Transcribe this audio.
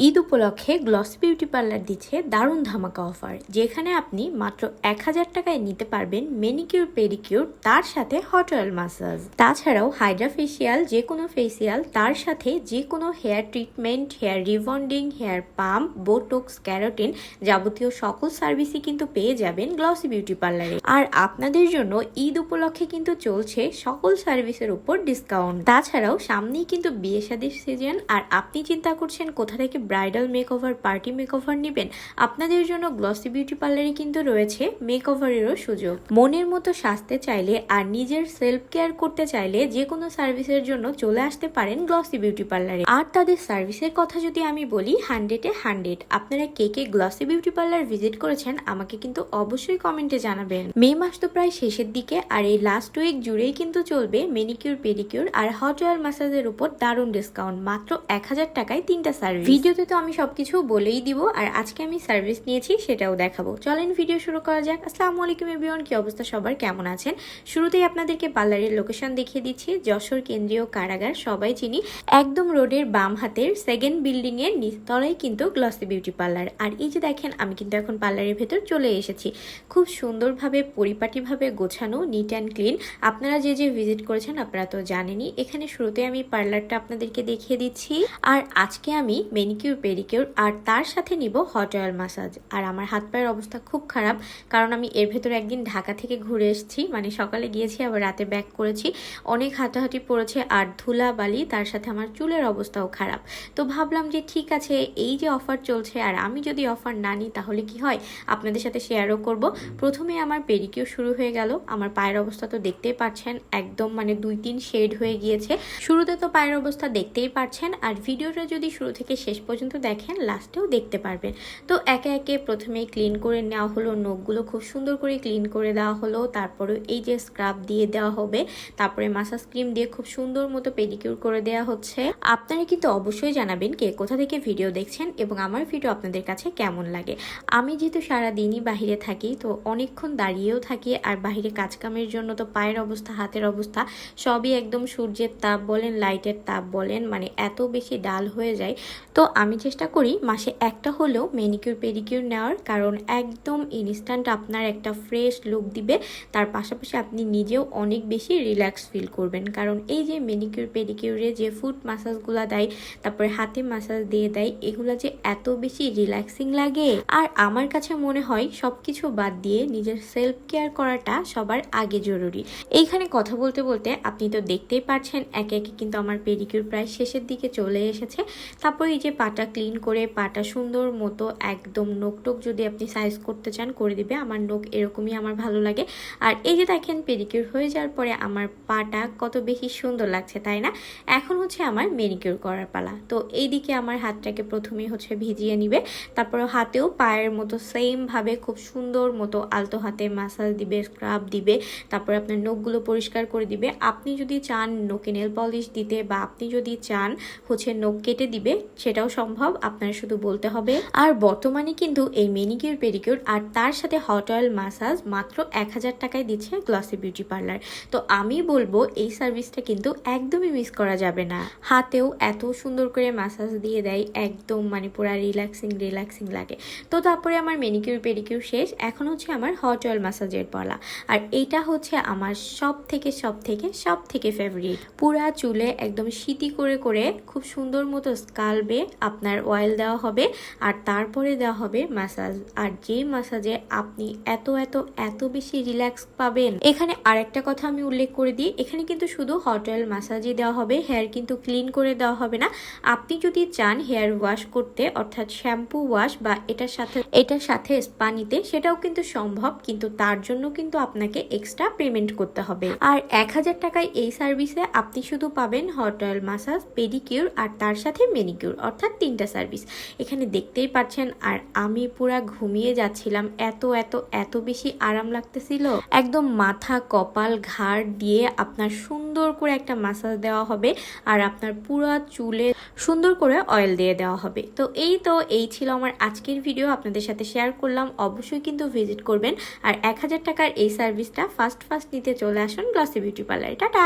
ঈদ উপলক্ষে gloss beauty parlour দিচ্ছে দারুণ ধামাকা অফার, যেখানে আপনি মাত্র এক হাজার টাকায় নিতে পারবেন মেনিকিউর পেডিকিউর তার সাথে হট অয়েল মাসাজ তাছাড়াও হাইড্রা ফেসিয়াল যে কোনো ফেসিয়াল তার সাথে যে কোনো hair treatment hair rebonding hair pump botox keratin যাবতীয় সকল সার্ভিসই কিন্তু পেয়ে যাবেন গ্লসি বিউটি পার্লারে আর আপনাদের জন্য ঈদ উপলক্ষে কিন্তু চলছে সকল সার্ভিসের উপর ডিসকাউন্ট তাছাড়াও সামনেই কিন্তু বিয়ে শাদির সিজন আর আপনি চিন্তা করছেন কোথা থেকে ব্রাইডাল মেকওভার, পার্টি মেকওভার নেবেন। আপনাদের জন্য গ্লসি বিউটি পার্লারে কিন্তু রয়েছে, মেকওভারেরও সুযোগ। মনের মতো সাজতে চাইলে আর নিজের সেলফ কেয়ার করতে চাইলে যে কোনো সার্ভিসের জন্য চলে আসতে পারেন গ্লসি বিউটি পার্লারে আর তাদের সার্ভিসের কথা যদি আমি বলি হান্ড্রেডে হান্ড্রেড আপনারা কে কে গ্লসি বিউটি পার্লার ভিজিট করেছেন, আমাকে কিন্তু অবশ্যই কমেন্টে জানাবেন। মে মাস তো প্রায় শেষের দিকে, আর এই লাস্ট উইক জুড়েই কিন্তু চলবে মেনিকিউর পেডিকিউর আর হট অয়েল মাসাজের উপর দারুণ ডিসকাউন্ট মাত্র এক হাজার টাকায় তিনটা সার্ভিস ভিডিওতে তো আমি সবকিছু বলেই দিব, আর আজকে আমি সার্ভিস নিয়েছি সেটাও দেখাবো। চলেন ভিডিও শুরু করা যাক। আসসালামু আলাইকুম এভরিওয়ান কি অবস্থা সবার? কেমন আছেন? শুরুতেই আপনাদেরকে পার্লারের লোকেশন দেখিয়ে দিচ্ছি। যশোর কেন্দ্রীয় কারাগার, সবাই চিনি। একদম রোডের বাম হাতের সেকেন্ড বিল্ডিং এর নিচতলায় কিন্তু গ্লসি বিউটি পার্লার আর এই যে দেখেন, আমি কিন্তু এখন পার্লারের ভেতর চলে এসেছি। খুব সুন্দরভাবে, পরিপাটিভাবে গোছানো নিট অ্যান্ড ক্লিন আপনারা যে যে ভিজিট করেছেন, আপনারা তো জানেনই। এখানে শুরুতে আমি পার্লারটা আপনাদেরকে দেখিয়ে দিচ্ছি। আর আজকে আমি মেনিকিউর পেডিকিউর আর তার সাথে নিব হট অয়েল মাসাজ আর আমার হাত পায়ের অবস্থা খুব খারাপ, কারণ আমি এর ভেতরে একদিন ঢাকা থেকে ঘুরে এসেছি। মানে সকালে গিয়েছি, আবার রাতে ব্যাক করেছি। অনেক হাঁটাহাঁটি পড়েছে, আর ধুলা বালি তার সাথে আমার চুলের অবস্থাও খারাপ। তো ভাবলাম যে ঠিক আছে, এই যে অফার চলছে, আর আমি যদি অফার না নিই, তাহলে কি হয়? আপনাদের সাথে শেয়ারও করব। প্রথমে আমার পেডিকিউর শুরু হয়ে গেল। আমার পায়ের অবস্থা তো দেখতেই পাচ্ছেন একদম মানে দুই তিন শেড হয়ে গিয়েছে। শুরুতে তো পায়ের অবস্থা দেখতেই পাচ্ছেন আর ভিডিওটা যদি শুরু থেকে শেষ পর্যন্ত দেখেন লাস্টেও দেখতে পারবেন। তো একে একে প্রথমেই ক্লিন করে নেওয়া হলো, নখগুলো খুব সুন্দর করে ক্লিন করে দেওয়া হলো। তারপরে এই যে স্ক্রাব দিয়ে দেওয়া হবে, তারপরে মাসাজ ক্রিম দিয়ে খুব সুন্দর মতো পেডিকিউর করে দেওয়া হচ্ছে। আপনারা কিন্তু অবশ্যই জানাবেন কে কোথা থেকে ভিডিও দেখছেন এবং আমার ভিডিও আপনাদের কাছে কেমন লাগে। আমি যেহেতু সারা দিনই বাহিরে থাকি, তো অনেকক্ষণ দাঁড়িয়েও থাকি আর বাহিরে কাজকামের জন্য তো পায়ের অবস্থা, হাতের অবস্থা সবই একদম সূর্যের তাপ বলেন লাইটের তাপ বলেন মানে এত বেশি ডাল হয়ে যায়। তো আমি চেষ্টা করি মাসে একটা হলেও মেনিকিউর পেডিকিউর নেওয়ার, কারণ একদম ইনস্ট্যান্ট আপনার একটা ফ্রেশ লুক দিবে। তার পাশাপাশি আপনি নিজেও অনেক বেশি রিল্যাক্স ফিল করবেন। কারণ এই যে মেনিকিউর পেডিকিউরে যে ফুট মাসাজগুলো দেয়, তারপরে হাতে মাসাজ দিয়ে দেয়, এগুলো যে এত বেশি রিল্যাক্সিং লাগে। আর আমার কাছে মনে হয় সব কিছু বাদ দিয়ে নিজের সেলফ কেয়ার করাটা সবার আগে জরুরি। এইখানে কথা বলতে বলতে আপনি তো দেখতেই পাচ্ছেন একে একে কিন্তু আমার পেডিকিউর প্রায় শেষের দিকে চলে এসেছে। তারপর এই যে পাটা ক্লিন করে পাটা সুন্দর মতো একদম নোকটোক যদি আপনি সাইজ করতে চান, করে দিবে। আমার নোক এরকমই আমার ভালো লাগে। আর এই যে দেখেন পেডিকিউর হয়ে যাওয়ার পরে আমার পাটা কত বেশি সুন্দর লাগছে, তাই না? এখন হচ্ছে আমার মেনিকিউর করার পালা। তো এইদিকে আমার হাতটাকে প্রথমেই হচ্ছে ভিজিয়ে নিবে। তারপর হাতেও পায়ের মতো সেমভাবে খুব সুন্দর মতো আলতো হাতে মাসাজ দিবে স্ক্রাব দিবে। তারপর আপনার নখগুলো পরিষ্কার করে দিবে। আপনি যদি চান নোকে নেল পলিশ দিতে বা আপনি যদি চান হচ্ছে নখ কেটে দিবে, সেটাও সম্ভব, আপনার শুধু বলতে হবে। আর বর্তমানে কিন্তু এই মেনিকিউর পেডিকিউর আর তার সাথে হট অয়েল মাসাজ মাত্র এক হাজার টাকায় দিচ্ছে গ্লসি বিউটি পার্লার। তো আমি বলব, এই সার্ভিসটা কিন্তু একদমই মিস করা যাবে না। হাতেও এত সুন্দর করে মাসাজ দিয়ে দেয়, একদম মানে পুরো রিল্যাক্সিং রিল্যাক্সিং লাগে। তো তারপরে আমার মেনিকিউর পেডিকিউর শেষ, এখন হচ্ছে আমার হট অয়েল মাসাজের পালা। আর এইটা হচ্ছে আমার সব থেকে সব থেকে সব থেকে ফেভারিট পুরা চুলে একদম শীতি করে করে খুব সুন্দর মতো স্কালবে আপনার অয়েল দেওয়া হবে আর তারপরে দেওয়া হবে মাসাজ আর যে ম্যাসাজে আপনি এত এত এত বেশি রিল্যাক্স পাবেন। এখানে আরেকটা কথা আমি উল্লেখ করে দিই, এখানে কিন্তু শুধু হট অয়েল ম্যাসাজই দেওয়া হবে হেয়ার কিন্তু ক্লিন করে দেওয়া হবে না। আপনি যদি চান হেয়ার ওয়াশ করতে, অর্থাৎ শ্যাম্পু ওয়াশ বা এটার সাথে এটার সাথে স্পা নিতে সেটাও কিন্তু সম্ভব, কিন্তু তার জন্য কিন্তু আপনাকে এক্সট্রা পেমেন্ট করতে হবে। আর এক হাজার টাকায় এই সার্ভিসে আপনি শুধু পাবেন হট অয়েল মাসাজ পেডিকিউর আর তার সাথে মেনিকিউর অর্থাৎ তিনটা সার্ভিস। এখানে দেখতেই পাচ্ছেন, আর আমি পুরা ঘুমিয়ে যাচ্ছিলাম। এত এত এত বেশি আরাম লাগতেছিল। একদম মাথা, কপাল, ঘাড় দিয়ে আপনার সুন্দর করে একটা মাসাজ দেওয়া হবে, আর আপনার পুরা চুলে সুন্দর করে অয়েল দিয়ে দেওয়া হবে। তো এই তো, এই ছিল আমার আজকের ভিডিও আপনাদের সাথে শেয়ার করলাম। অবশ্যই কিন্তু ভিজিট করবেন। আর এক হাজার টাকার এই সার্ভিসটা ফার্স্ট ফার্স্ট নিতে চলে আসুন গ্লসি বিউটি পার্লার টাটা!